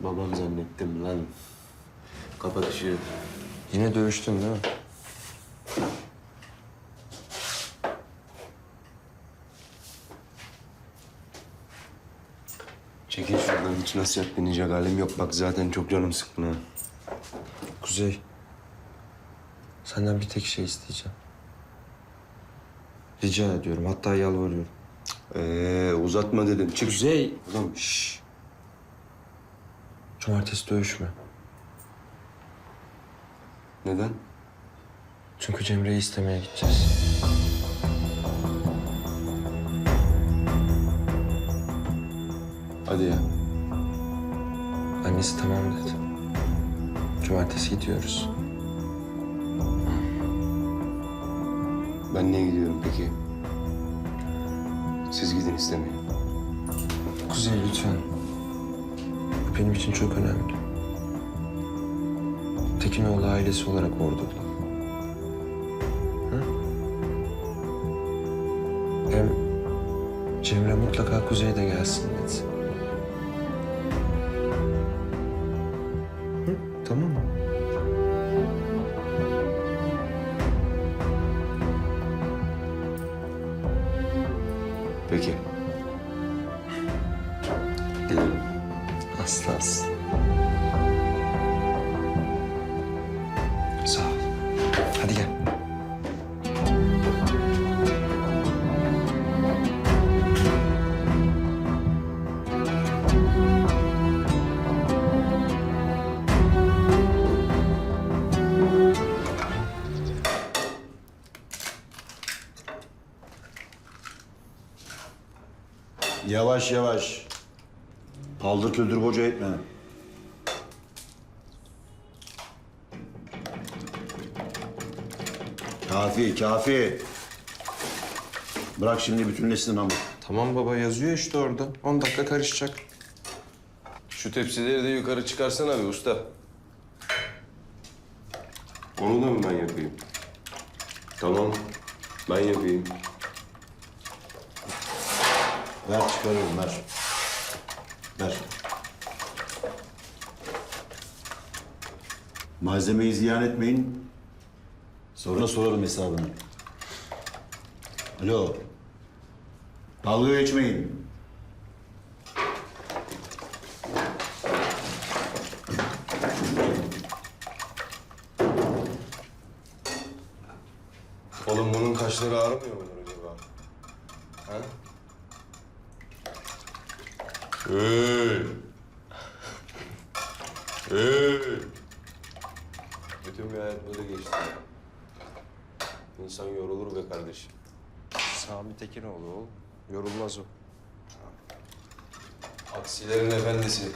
Babam zannettim lan. Kapat ışığı. Yine dövüştün değil mi? Çekil şuradan hiç nasihat dinleyecek halim yok. Bak zaten çok canım sıkkın ha. Kuzey. Senden bir tek şey isteyeceğim. Rica ediyorum. Hatta yalvarıyorum. Ee, uzatma dedim. Çık. Kuzey. Ulan Şşş. Cumartesi dövüşme. neden? Çünkü Cemre'yi istemeye gideceğiz. Hadi ya. Annesi tamam dedi. Cumartesi gidiyoruz. Ben niye gidiyorum peki? Siz gidin istemeye. Kuzey lütfen. Benim için çok önemli. Tekinoğlu ailesi olarak orada olalım. Hem Cemre mutlaka Kuzey'de gelsin dedi. Hı? Tamam mı? Peki. Aslansın. Sağ ol. Hadi gel. Yavaş yavaş. Paldır küldür boca etme. Kafi, kafi. Bırak şimdi bütünleşsin hamur. Tamam baba yazıyor işte orada. 10 dakika karışacak. Şu tepsileri de yukarı çıkarsana bir usta. Onu da mı ben yapayım? Tamam. Ben yapayım. Ver çıkarıyorum, ver. Ver. Malzemeyi ziyan etmeyin. Sonra sorarım hesabını. Alo. Dalga geçmeyin. Oğlum bunun kaşları ağrımıyor mudur acaba? Ha? Hey! Hey! Bütün bir hayat böyle geçti. İnsan yorulur be kardeşim. Sami Tekinoğlu oğlum. Yorulmaz o. Aksilerin efendisi.